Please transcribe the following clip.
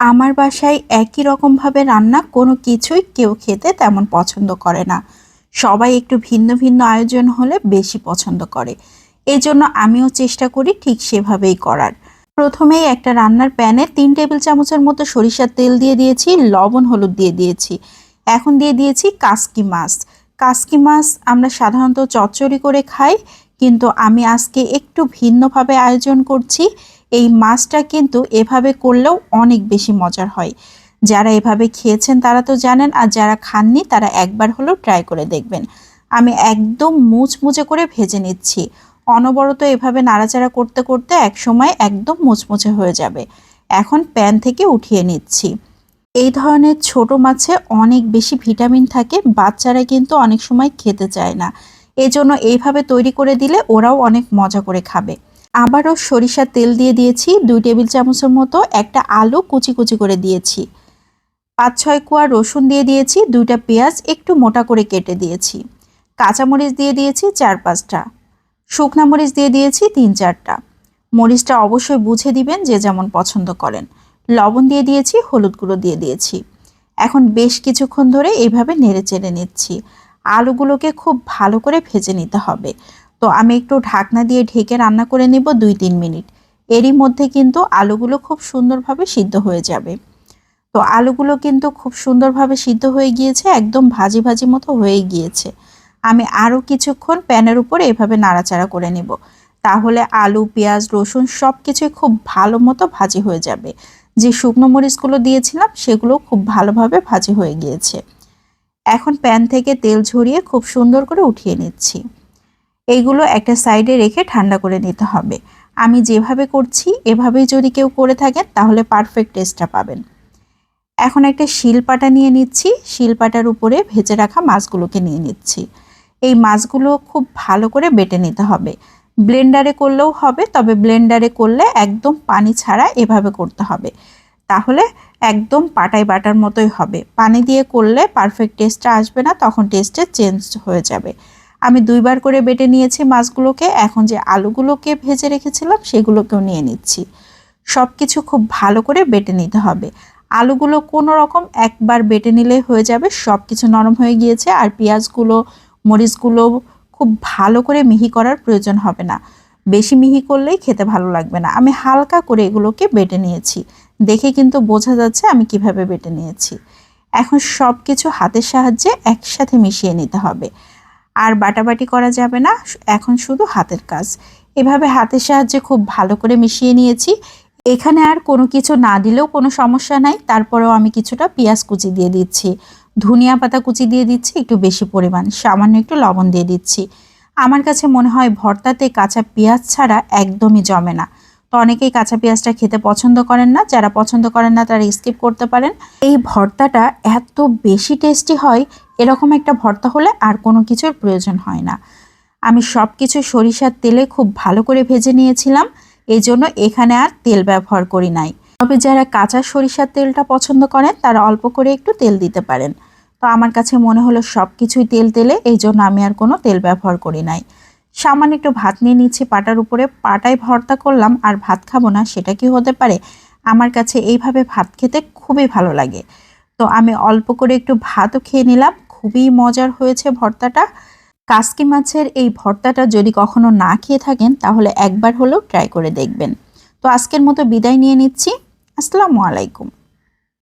আমার বাসায় একই রকমভাবে রান্না কোনো কিছুই কেউ খেতে তেমন পছন্দ করে না। সবাই একটু ভিন্ন ভিন্ন আয়োজন হলে বেশি পছন্দ করে। এই জন্য আমিও চেষ্টা করি ঠিক সেভাবেই করার। প্রথমেই একটা রান্নার প্যানে তিন টেবিল চামচের মতো সরিষার তেল দিয়ে দিয়েছি, লবণ, হলুদ দিয়ে দিয়েছি। এখন দিয়ে দিয়েছি কাসকি মাছ। কাসকি মাছ আমরা সাধারণত চচ্চড়ি করে খাই, কিন্তু আমি আজকে একটু ভিন্নভাবে আয়োজন করছি। এই মাছটা কিন্তু এভাবে করলেও অনেক বেশি মজার হয়। যারা এভাবে খেয়েছেন তারা তো জানেন, আর যারা খাননি তারা একবার হলেও ট্রাই করে দেখবেন। আমি একদম মুচমুচে করে ভেজে নিচ্ছি। অনবরত এভাবে নাড়াচাড়া করতে করতে এক সময় একদম মুচমুচে হয়ে যাবে। এখন প্যান থেকে উঠিয়ে নিচ্ছি। এই ধরনের ছোট মাছে অনেক বেশি ভিটামিন থাকে, বাচ্চারা কিন্তু অনেক সময় খেতে চায় না। এজন্য এইভাবে তৈরি করে দিলে ওরাও অনেক মজা করে খাবে। আবারও সরিষার তেল দিয়ে দিয়েছি দুই টেবিল চামচের মতো, একটা আলু কুচি কুচি করে দিয়েছি। পাঁচ ছয় কোয়া রসুন দিয়ে দিয়েছি, দুইটা পেঁয়াজ একটু মোটা করে কেটে দিয়েছি। কাঁচামরিচ দিয়ে দিয়েছি চার পাঁচটা। শুকনা মরিচ দিয়ে দিয়েছি তিন চারটা। মরিচটা অবশ্যই বুঝে দিবেন যে যেমন পছন্দ করেন। লবণ দিয়ে দিয়েছি, হলুদ গুঁড়ো দিয়ে দিয়েছি। এখন বেশ কিছুক্ষণ ধরে এইভাবে নেড়ে চেড়ে নিচ্ছি। আলুগুলোকে খুব ভালো করে ভেজে নিতে হবে। তো আমি একটু ঢাকনা দিয়ে ঢেকে রান্না করে নেব দুই তিন মিনিট। এরই মধ্যে কিন্তু আলুগুলো খুব সুন্দরভাবে সিদ্ধ হয়ে যাবে। তো আলুগুলো কিন্তু খুব সুন্দরভাবে সিদ্ধ হয়ে গিয়েছে, একদম ভাজি ভাজি মতো হয়ে গিয়েছে। আমি আরও কিছুক্ষণ প্যানের উপর এভাবে নাড়াচাড়া করে নেব। তাহলে আলু, পেঁয়াজ, রসুন সব কিছুই খুব ভালো মতো ভাজি হয়ে যাবে। যে শুকনো মরিচগুলো দিয়েছিলাম সেগুলো খুব ভালোভাবে ভাজি হয়ে গিয়েছে। এখন প্যান থেকে তেল ঝরিয়ে খুব সুন্দর করে উঠিয়ে নিচ্ছি। এইগুলো একটা সাইডে রেখে ঠান্ডা করে নিতে হবে। আমি যেভাবে করছি, এভাবেই যদি কেউ করে থাকেন, তাহলে পারফেক্ট টেস্টটা পাবেন। এখন একটা শিলপাটা নিয়ে নিচ্ছি। শিলপাটার উপরে ভেজে রাখা মাছগুলোকে নিয়ে নিচ্ছি। এই মাছগুলো খুব ভালো করে বেটে নিতে হবে। ব্লেন্ডারে করলেও হবে, তবে ব্লেন্ডারে করলে একদম পানি ছাড়া এভাবে করতে হবে। তাহলে একদম পাটাই বাটার মতোই হবে। পানি দিয়ে করলে পারফেক্ট টেস্টটা আসবে না, তখন টেস্টে চেঞ্জ হয়ে যাবে। আমি দুইবার করে বেটে নিয়েছি মাছগুলোকে, এখন যে আলুগুলোকে ভেজে রেখেছিলাম সেগুলোকেও নিয়ে নিচ্ছি। সব কিছু খুব ভালো করে বেটে নিতে হবে। আলুগুলো কোনো রকম একবার বেটে নিলে হয়ে যাবে সব কিছু নরম হয়ে গিয়েছে আর পেঁয়াজগুলো, মরিচগুলো খুব ভালো করে মিহি করার প্রয়োজন হবে না। বেশি মিহি করলেই খেতে ভালো লাগবে না। আমি হালকা করে এগুলোকে বেটে নিয়েছি। দেখে কিন্তু বোঝা যাচ্ছে আমি কীভাবে বেটে নিয়েছি। এখন সব কিছু হাতের সাহায্যে একসাথে মিশিয়ে নিতে হবে। আর বাটাবাটি করা যাবে না, এখন শুধু হাতের কাজ। এভাবে হাতের সাহায্যে খুব ভালো করে মিশিয়ে নিয়েছি। এখানে আর কোনো কিছু না দিলেও কোনো সমস্যা নাই। তারপরেও আমি কিছুটা পেঁয়াজ কুচি দিয়ে দিচ্ছি। ধনিয়া পাতা কুচি দিয়ে দিচ্ছি, একটু বেশি পরিমাণ। সামান্য একটু লবণ দিয়ে দিচ্ছি। আমার কাছে মনে হয় ভর্তাতে কাঁচা পেঁয়াজ ছাড়া একদমই জমে না। তো অনেকেই কাঁচা পেঁয়াজটা খেতে পছন্দ করেন না। যারা পছন্দ করেন না, তারা স্কিপ করতে পারেন। এই ভর্তাটা এত বেশি টেস্টি হয়, এরকম একটা ভর্তা হলে আর কোনো কিছুর প্রয়োজন হয় না। আমি সব কিছু সরিষার তেলে খুব ভালো করে ভেজে নিয়েছিলাম, এই জন্য এখানে আর তেল ব্যবহার করি নাই। তবে যারা কাঁচা সরিষার তেলটা পছন্দ করেন, তারা অল্প করে একটু তেল দিতে পারেন। তো আমার কাছে মনে হলো সব কিছুই তেল তেলে, এই জন্য আমি আর কোনো তেল ব্যবহার করি নাই। সামান্য একটু ভাত নিয়ে নিচ্ছি পাটার উপরে। পাটায় ভর্তা করলাম, আর ভাত খাব না, সেটা কি হতে পারে? আমার কাছে এইভাবে ভাত খেতে খুবই ভালো লাগে। তো আমি অল্প করে একটু ভাতও খেয়ে নিলাম, খুবই মজার হয়েছে ভর্তাটা। কাসকি মাছের এই ভর্তাটা যদি কখনো না খেয়ে থাকেন, তাহলে একবার হলেও ট্রাই করে দেখবেন। তো আজকের মতো বিদায় নিয়ে নিচ্ছি। আসসালামু আলাইকুম।